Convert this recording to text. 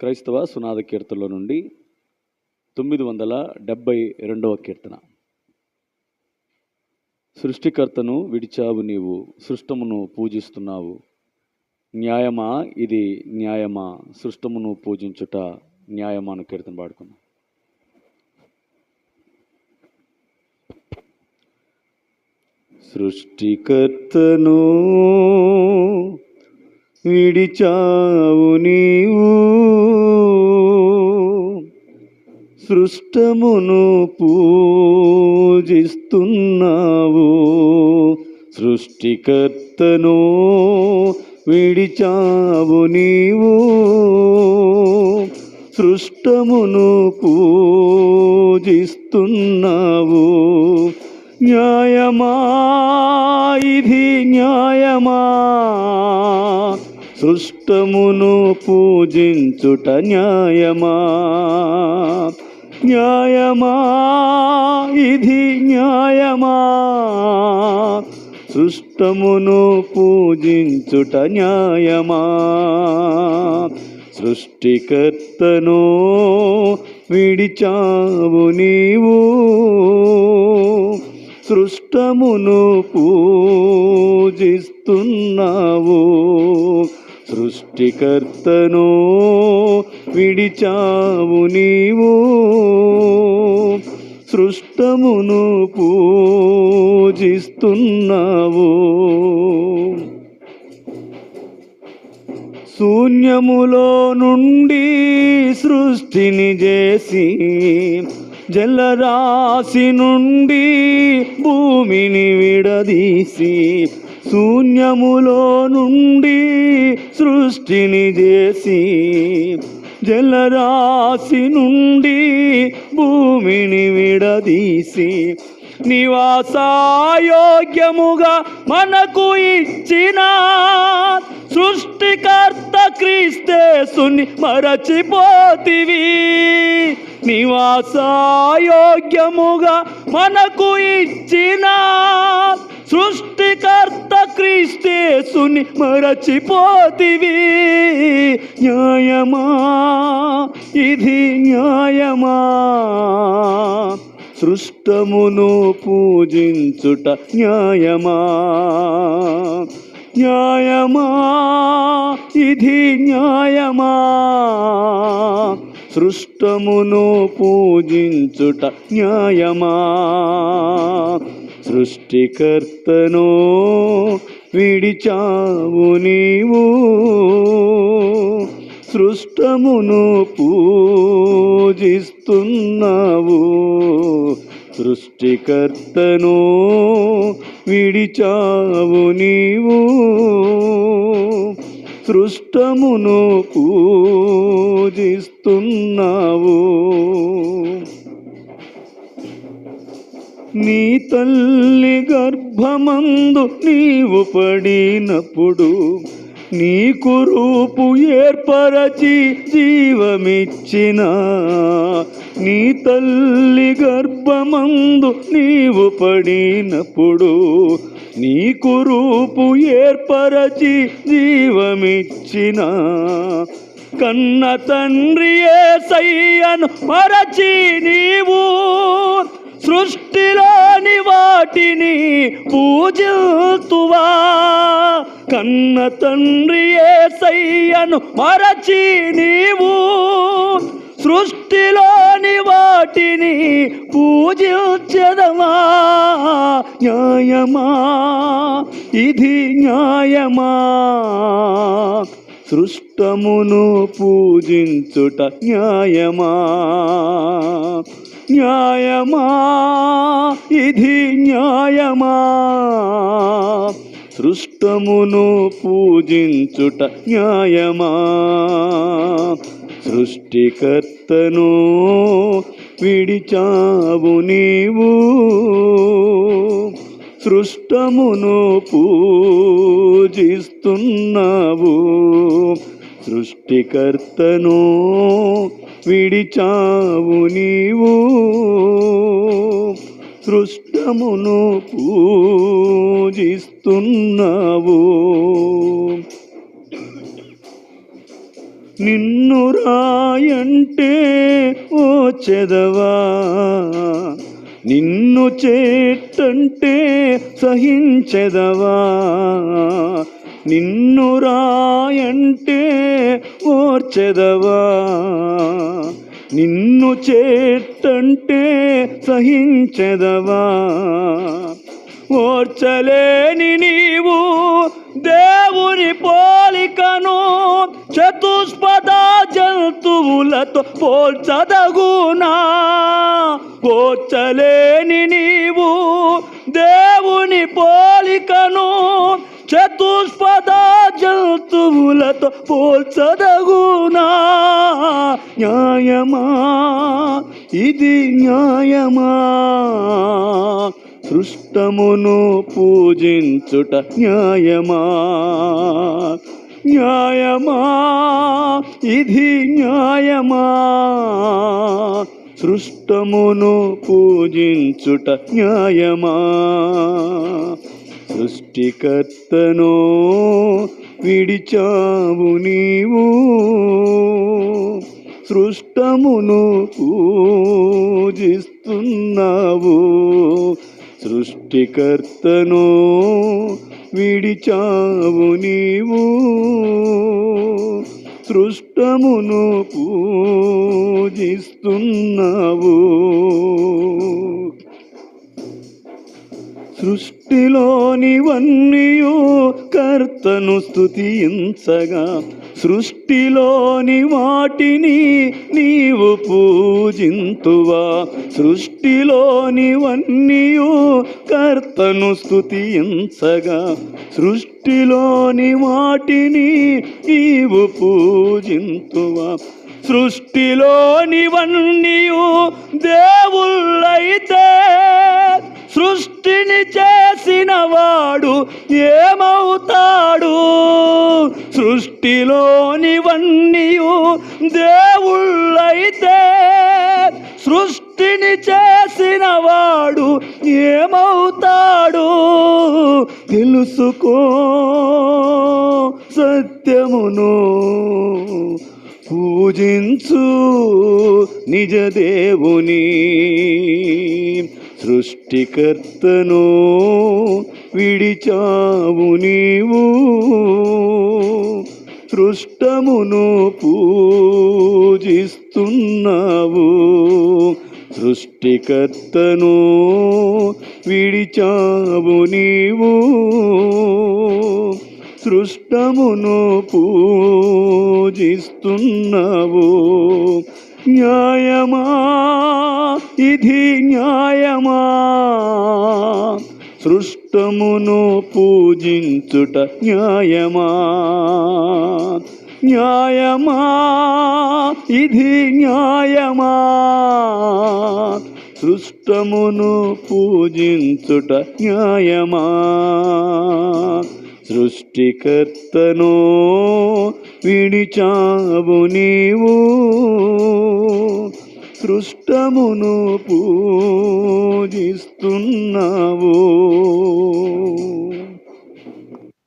క్రైస్తవ సునాద కీర్తనలో నుండి తొమ్మిది వందల డెబ్భై రెండవ కీర్తన. సృష్టికర్తను విడిచావు నీవు సృష్టమును పూజిస్తున్నావు. న్యాయమా? ఇది న్యాయమా? సృష్టమును పూజించుట న్యాయమా? అని కీర్తన పాడుకున్నాం సృష్టికర్తను విడిచావు నీవు. సృష్టమును పూజిస్తున్నావు. సృష్టికర్తను విడిచావు నీవు. సృష్టమును పూజిస్తున్నావు. న్యాయమా ఇది న్యాయమా? సృష్టమును పూజించుట న్యాయమా? న్యాయమా? ఇది న్యాయమా? సృష్టమును పూజించుట న్యాయమా? సృష్టికర్తను విడిచావు నీవు. సృష్టమును పూజిస్తున్నావు. సృష్టికర్తను విడిచావు నీవు. సృష్టమును పూజిస్తున్నావు. శూన్యములో నుండి సృష్టిని చేసి జలరాశి నుండి భూమిని విడదీసి శూన్యములో నుండి సృష్టిని చేసి జలరాశి నుండి భూమిని విడదీసి నివాసాయోగ్యముగా మనకు ఇచ్చిన సృష్టికర్త క్రీస్తేసుని మరచిపోతివి. నివాసాయోగ్యముగా మనకు ఇచ్చిన సృష్టికర్త క్రీస్తేసుని మరచిపోతివి. న్యాయమా? ఇది న్యాయమా? సృష్టమును పూజించుట న్యాయమా? న్యాయమా ఇది న్యాయమా సృష్టమును పూజించుట న్యాయమా సృష్టికర్తను విడిచావు నీవు సృష్టమును పూజిస్తున్నావు సృష్టికర్తను విడిచావు నీవు సృష్టమును పూజిస్తున్నావు. నీ తల్లి గర్భమందు నీవు పడినప్పుడు నీకు రూపు ఏర్పరచి జీవమిచ్చిన నీ తల్లి గర్భమందు నీవు పడినప్పుడు నీకు రూపు ఏర్పరచి జీవమిచ్చిన కన్న తండ్రి సయ్యను మరచి నీవు సృష్టిలోని వాటిని పూజితువా కన్న తండ్రి సయ్యను మరచి నీవు. సృష్టిలోని వాటిని పూజించదమా న్యాయమా? ఇది న్యాయమా? సృష్టమును పూజించుట న్యాయమా? న్యాయమా ఇది న్యాయమా సృష్టమును పూజించుట న్యాయమా సృష్టికర్తను విడిచావు నీవు సృష్టమును పూజిస్తున్నావు సృష్టికర్తను విడిచావు నీవు. సృష్టమును పూజిస్తున్నావు. నిన్ను రాయంటే ఓ చెదవా? నిన్ను చేటంటే సహించెదవా? నిన్ను రాయంటే ఓర్చెదవా? నిన్ను చేట్టంటే సహించెదవా? ఓర్చలేని నీవు దేవుని పోలికను చతుష్పద జంతువులతో పోల్చదగునా చతుష్పద జంతువులతో పోల్చదగునా? న్యాయమా? ఇది న్యాయమా? సృష్టమును పూజించుట న్యాయమా? న్యాయమా? ఇది న్యాయమా? సృష్టమును పూజించుట న్యాయమా? సృష్టికర్తను విడిచావు నీవు. సృష్టమును పూజిస్తున్నావు. సృష్టికర్తను విడిచావు నీవు. సృష్టమును పూజిస్తున్నావు. సృష్టిలోనివన్నీయు కర్తను స్థుతించగా సృష్టిలోని వాటిని నీవు పూజింతువా? సృష్టిలోనివన్నీయు కర్తను స్థుతించగా సృష్టిలోని వాటిని నీవు పూజింతువా? సృష్టిలోనివన్నీయు దేవుళ్ళైతే వాడు ఏమవుతాడు? సృష్టిలోనివన్నీయు దేవుళ్ళైతే సృష్టిని చేసిన వాడు ఏమవుతాడు? తెలుసుకో సత్యమును పూజించు నిజ దేవుని. సృష్టికర్తను విడిచావు నీవు. సృష్టమును పూజిస్తున్నావు. సృష్టికర్తను విడిచావు నీవు. సృష్టమును పూజిస్తున్నావు. న్యాయమా ఇది న్యాయమా సృష్టమును పూజించుట న్యాయమా న్యాయమా ఇది న్యాయమా సృష్టమును పూజించుట న్యాయమా సృష్టికర్తను విడిచావు నీవు. సృష్టమును పూజిస్తున్నావు.